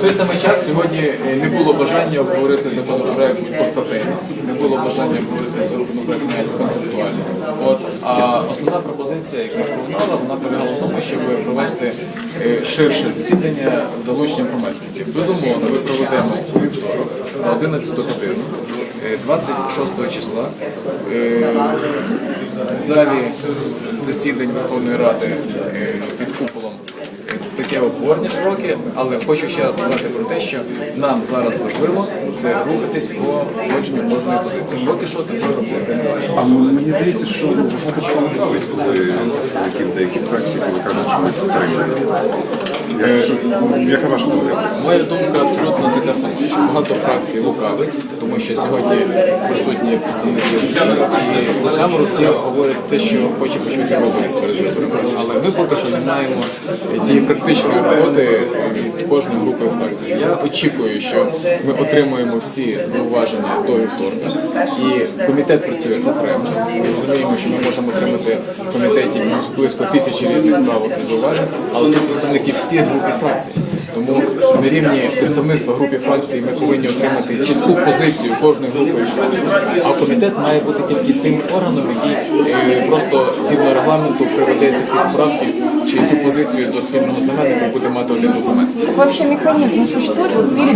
Той самий час сьогодні е, не було бажання обговорити законопроект постатейно, не було бажання обговорити законопроект навіть концептуально. От, а основна пропозиція, яка пролунала, вона полягала в тому, щоб провести е, ширше засідання залученням громадськості. Безумовно, ми проведемо у вівторок на 11 годину, е, 26 числа. е, в залі засідань Верховної Ради під куполом це опорні обговорення але хочу ще раз сказати про те, що нам зараз важливо це рухатись по входженню кожної позиції. Поки що такої роботи немає. Мені здається, що почали відповідь, коли які деякі фракції, коли кажуть, що ми це. Ну, яка ваша думка? Моя думка абсолютно така сама, що багато фракцій лукавить, тому що сьогодні присутні представники і на камеру всі говорять те, що хоче почути виборець перед виборами. Але ми поки що не маємо тієї практичної роботи від кожної групи фракцій. Я очікую, що ми отримуємо всі зауваження до вівторка, і комітет працює окремо. Ми розуміємо, що ми можемо отримати в комітеті близько тисячі різних правок і зауважень, але тут представники всіх груп і фракцій. Тому на рівні представництва групи фракцій ми повинні отримати чітку позицію кожної групи і. А комітет має бути тільки тим органом, який е, просто цілого регламенту приведе ці всі поправки чи цю позицію до спільного знаменника буде мати один документ. Вообще механізм существует,